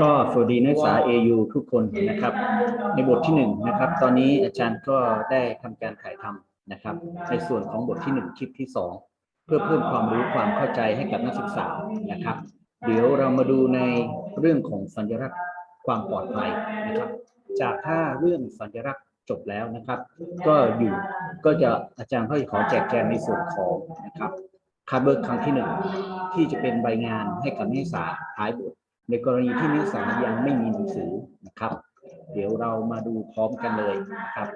ก็สวัสดีนักศึกษา AU ทุกคนนะครับ ในบทที่หนึ่งนะครับ ตอนนี้อาจารย์ก็ได้ทำการถ่ายทำนะครับ ในส่วนของบทที่หนึ่งคลิปที่สองเพื่อเพิ่มความรู้ความเข้าใจให้กับนักศึกษานะครับ เดี๋ยวเรามาดูในเรื่องของสัญลักษณ์ความปลอดภัยนะครับ จากถ้าเรื่องสัญลักษณ์จบแล้วนะครับ ก็อยู่ก็จะอาจารย์ก็จะขอแจกแจงในส่วนของนะครับ คาเบิร์ครั้งที่หนึ่งที่จะเป็นใบงานให้กับนักศึกษาท้ายบท ในกรณีที่นักศึกษายังไม่มีหนังสือนะครับ เดี๋ยวเรามาดูพร้อมกันเลยนะครับ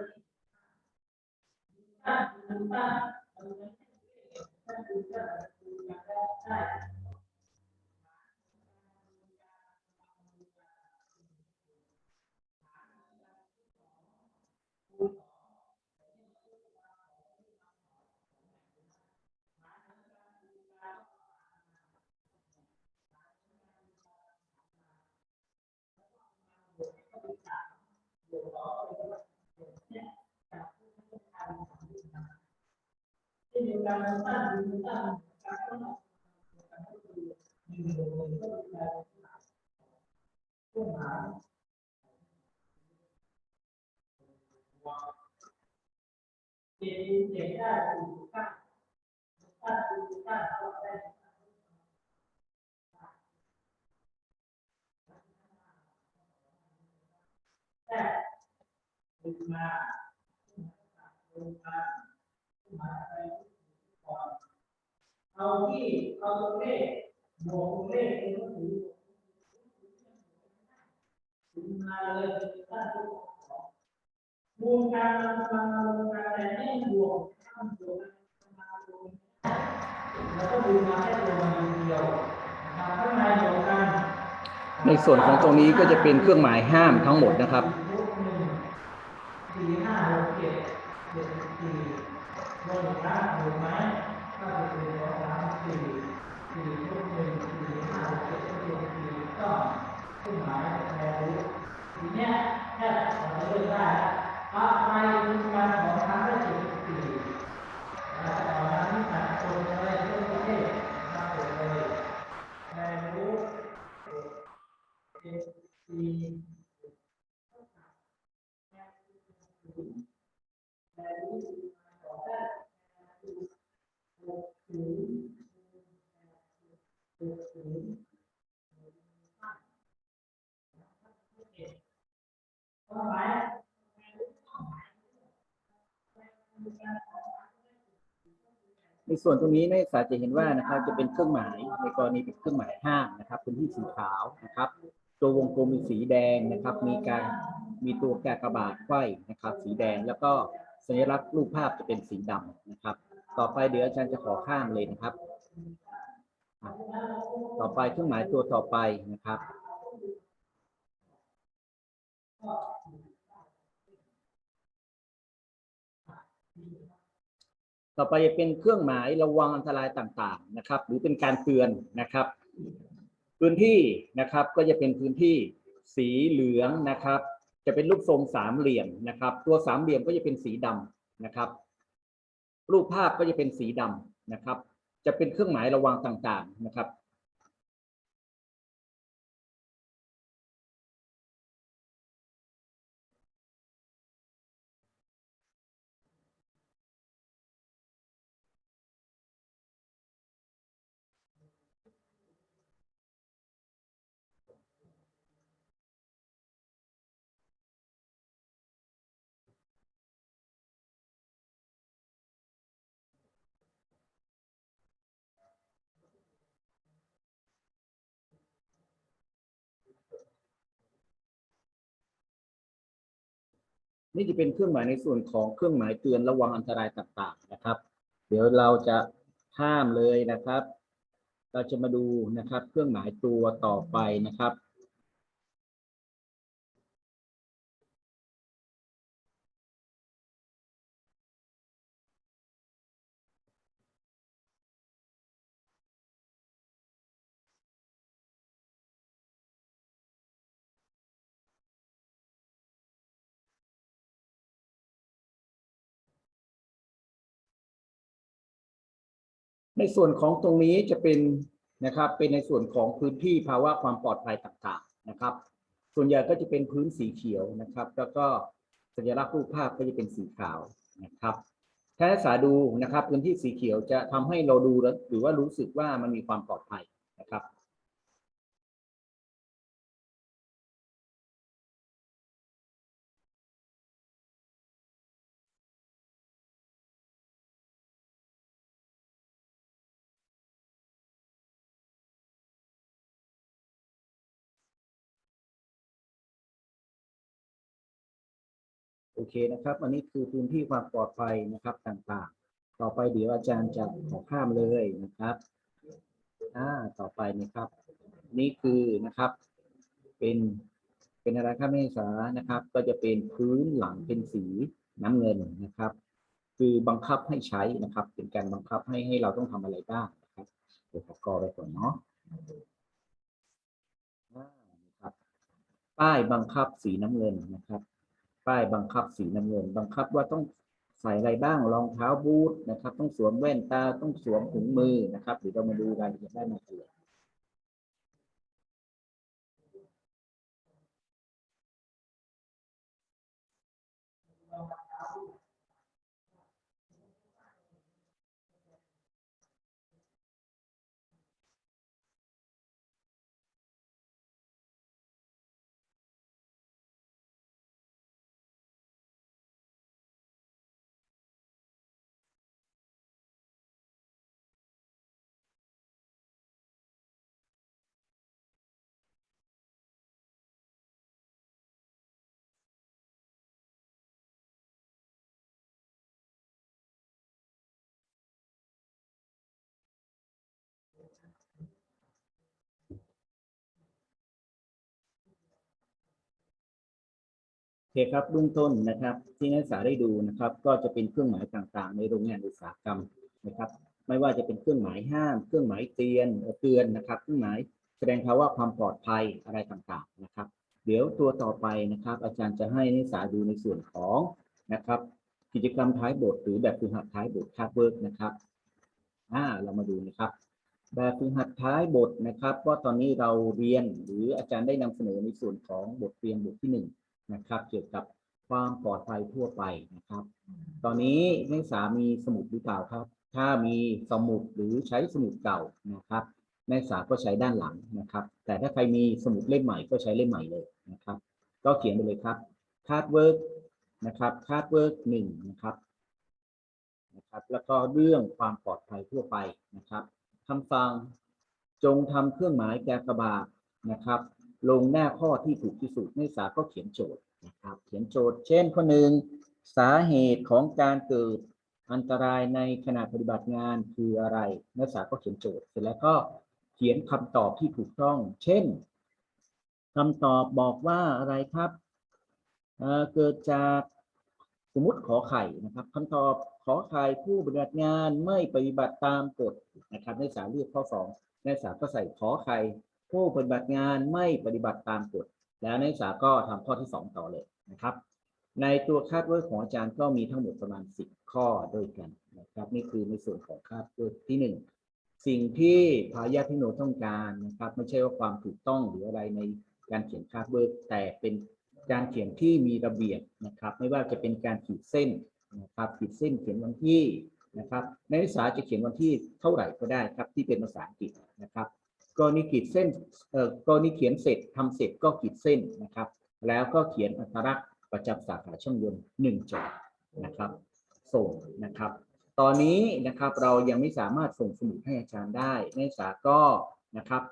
Thì để ra thì chúng ta chúng ta chúng ta có thể Hãy subscribe cho kênh Ghiền Mì Gõ Để không เอาที่เอาตัวเลขบวกตัวเลขเป็นก็ถือถึงมาเลยตั้งตัวบวกการมันมาบวกการแต่ไม่บวกข้ามบวกมาบวแล้วก็ดูมาแค่ตัวมันเดียวนะข้างในเดียวกันในส่วนของตรงนี้ก็จะเป็นเครื่องหมายห้ามทั้งหมดนะครับ สี่ห้าหกเจ็ดเจ็ดสี่ลงนะถูกไหมก็จะเป็นสองสามสี่สี่ทุกหนึ่งสี่ห้าหกเจ็ดทุกหนึ่งสี่ก็ขึ้นหมายแปลรู้ทีเนี้ย แค่เราเลือกได้อะไรคือการของทั้งได้เจ็ดสิบสี่แล้วตอนนั้นตัดคนเลยทุกประเทศมาเปิดเลยแปลรู้เจ็ดสี่ใน ส่วนตรงนี้นักศึกษาจะเห็นว่านะครับจะเป็นเครื่องหมายในกรณีเป็นเครื่องหมายห้ามนะครับพื้นที่สีขาวนะครับ ตัววงกลมเป็นสีแดงนะครับ มีการมีตัวกากบาทไข้นะครับ สีแดงแล้วก็สัญลักษณ์รูปภาพจะเป็นสีดำนะครับ ต่อไปเดี๋ยวอาจารย์จะขอข้ามเลยนะครับ ต่อไปเครื่องหมายตัวต่อไปนะครับ ต่อไปจะเป็นเครื่องหมายระวังอันตรายต่างๆนะครับ หรือเป็นการเตือนนะครับ พื้นที่นะครับก็จะเป็นพื้นที่สีเหลืองนะครับ จะเป็นรูปทรงสามเหลี่ยมนะครับ ตัวสามเหลี่ยมก็จะเป็นสีดำนะครับ รูปภาพก็จะเป็นสีดำนะครับ จะเป็นเครื่องหมายระวังต่างๆนะครับ นี่จะเป็นเครื่องหมายในส่วนของเครื่องหมายเตือนระวังอันตรายต่างๆนะครับ เดี๋ยวเราจะข้ามเลยนะครับ เราจะมาดูนะครับ เครื่องหมายตัวต่อไปนะครับ ในส่วนของตรงนี้จะเป็นนะครับเป็นในส่วนของพื้นที่ภาวะความปลอดภัยต่างๆนะครับ ส่วนใหญ่ก็จะเป็นพื้นสีเขียวนะครับ แล้วก็สัญลักษณ์รูปภาพก็จะเป็นสีขาวนะครับถ้านักศึกษาดูนะครับพื้นที่สีเขียวจะทำให้เราดูแล้วหรือว่ารู้สึกว่ามันมีความปลอดภัย โอเคนะครับ อันนี้คือพื้นที่ความปลอดภัยนะครับต่างๆ ต่อไปเดี๋ยวอาจารย์จะขอข้ามเลยนะครับอ่าต่อไปนะครับ นี่คือนะครับ เป็นเป็นอะไรครับนักศึกษานะครับ ก็จะเป็นพื้นหลังเป็นสีน้ำเงินนะครับ คือบังคับให้ใช้นะครับ เป็นการบังคับให้ให้เราต้องทำอะไรบ้างนะครับเดี๋ยวขอกอไปก่อนเนาะอ่าครับป้ายบังคับสีน้ำเงินนะครับ ป้ายบังคับสีน้ำเงิน บังคับว่าต้องใส่อะไรบ้างรองเท้าบูทนะครับ ต้องสวมแว่นตาต้องสวมถุงมือนะครับเดี๋ยวเรามาดูรายละเอียดได้ในตัว คครับเบื้องต้นนะครับที่นักศึกษาได้ดูนะครับ ก็จะเป็นเครื่องหมายต่างๆ ในโรงงานอุตสาหกรรมนะครับ ไม่ว่าจะเป็นเครื่องหมายห้าม เครื่องหมายเตือนเตือนนะครับ เครื่องหมายแสดงภาวะความปลอดภัยอะไรต่างๆนะครับ เดี๋ยวตัวต่อไปนะครับ อาจารย์จะให้นักศึกษาดูในส่วนของนะครับ กิจกรรมท้ายบทหรือแบบฝึกหัดท้ายบทคาบเวิร์กนะครับอ่าเรามาดูนะครับ แบบฝึกหัดท้ายบทนะครับว่าตอนนี้เราเรียนหรืออาจารย์ได้นำเสนอในส่วนของบทเรียนบทที่หนึ่ง นะครับ เกี่ยวกับความปลอดภัยทั่วไปนะครับ ตอนนี้นักศึกษามีสมุดหรือเปล่าครับ ถ้ามีสมุดหรือใช้สมุดเก่านะครับนักศึกษาก็ใช้ด้านหลังนะครับ แต่ถ้าใครมีสมุดเล่มใหม่ก็ใช้เล่มใหม่เลยนะครับ ก็เขียนไปเลยครับคาดเวิร์กนะครับคาดเวิร์กหนึ่งนะครับนะครับ แล้วก็เรื่องความปลอดภัยทั่วไปนะครับคำสั่งจงทำเครื่องหมายแกากบาทนะครับ ลงหน้าข้อที่ถูกที่สุดนักศึกษาก็เขียนโจทย์นะครับ เขียนโจทย์ เช่นข้อหนึ่งสาเหตุของการเกิดอันตรายในขณะปฏิบัติงานคืออะไร นักศึกษาก็เขียนโจทย์เสร็จแล้วก็เขียนคำตอบที่ถูกต้อง เช่นคำตอบบอกว่าอะไรครับเเกิดจากสมมติขอไข่นะครับคำตอบขอไข่ผู้ปฏิบัติงานไม่ปฏิบัติตามกฎนะครับนักศึกษาเลือกข้อสองนักศึกษาก็ใส่ขอไข่ ผู้ปฏิบัติงานไม่ปฏิบัติตามกฎแล้วนักศึกษาก็ทำข้อที่ 2 ต่อเลยนะครับ ในตัวคาดเวิร์กของอาจารย์ก็มีทั้งหมดประมาณ 10 ข้อด้วยกันนะครับ นี่คือในส่วนของคาดเวิร์กที่ 1 สิ่งที่พายาพิโนต้องการนะครับ ไม่ใช่ว่าความถูกต้องหรืออะไรในการเขียนคาดเวิร์กแต่เป็นการเขียนที่มีระเบียบนะครับ ไม่ว่าจะเป็นการขีดเส้นนะครับขีดเส้นเขียนวันที่นะครับนักศึกษาจะเขียนวันที่เท่าไหร่ก็ได้ครับที่เป็นภาษาอังกฤษนะครับ กรณีขีดเส้นเอ่อกรณีเขียนเสร็จทำเสร็จก็ขีดเส้นนะครับ แล้วก็เขียนอัตลักษณ์ประจำสาขาช่างยนต์หนึ่งจอนะครับ ส่งนะครับ ตอนนี้นะครับเรายังไม่สามารถส่งสมุดให้อาจารย์ได้นักศึกษาก็นะครับ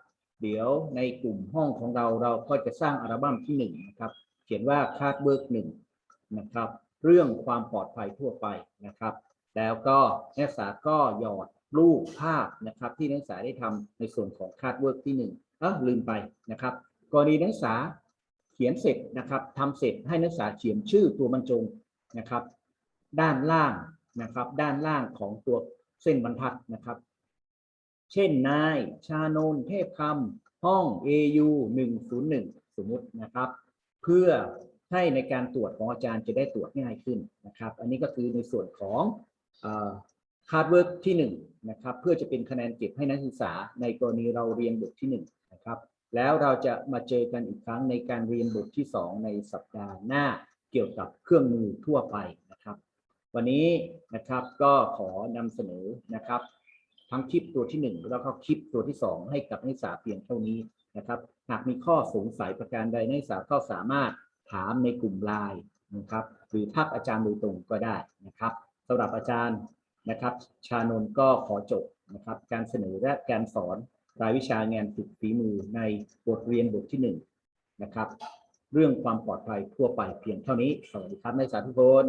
เดี๋ยวในกลุ่มห้องของเราเราก็จะสร้างอัลบั้มที่หนึ่งนะครับเขียนว่าคาดเวิร์กหนึ่งนะครับ เรื่องความปลอดภัยทั่วไปนะครับ แล้วก็นักศึกษาก็หยอด รูปภาพนะครับ ที่นักศึกษาได้ทำในส่วนของคาดเวิร์กที่หนึ่งอะลืมไปนะครับกรณีนักศึกษาเขียนเสร็จนะครับทำเสร็จให้นักศึกษาเขียนชื่อตัวบรรจงนะครับ ด้านล่างนะครับ ด้านล่างของตัวเส้นบรรทัดนะครับ เช่นนายชานนเทพคำห้อง AU 101 สมมุตินะครับ เพื่อให้ในการตรวจของอาจารย์จะได้ตรวจง่ายขึ้นนะครับ อันนี้ก็คือในส่วนของ เออคาร์ดเวิร์กที่หนึ่งนะครับเพื่อจะเป็นคะแนนเก็บให้นักศึกษาในกรณีเราเรียนบทที่หนึ่งนะครับแล้วเราจะมาเจอกันอีกครั้งในการเรียนบทที่สองในสัปดาห์หน้าเกี่ยวกับเครื่องมือทั่วไปนะครับ วันนี้นะครับก็ขอนำเสนอนะครับ ทั้งคลิปตัวที่หนึ่งแล้วก็คลิปตัวที่สองให้กับนักศึกษาเพียงเท่านี้นะครับ หากมีข้อสงสัยประการใดนักศึกษาก็สามารถถามในกลุ่มไลน์นะครับหรือทักอาจารย์โดยตรงก็ได้นะครับสำหรับอาจารย์ นะครับ ชานนก็ขอจบนะครับ การเสนอและการสอนรายวิชางานฝึกฝีมือในบทเรียนบทที่หนึ่งนะครับ เรื่องความปลอดภัยทั่วไปเพียงเท่านี้ สวัสดีครับนักศึกษาทุกคน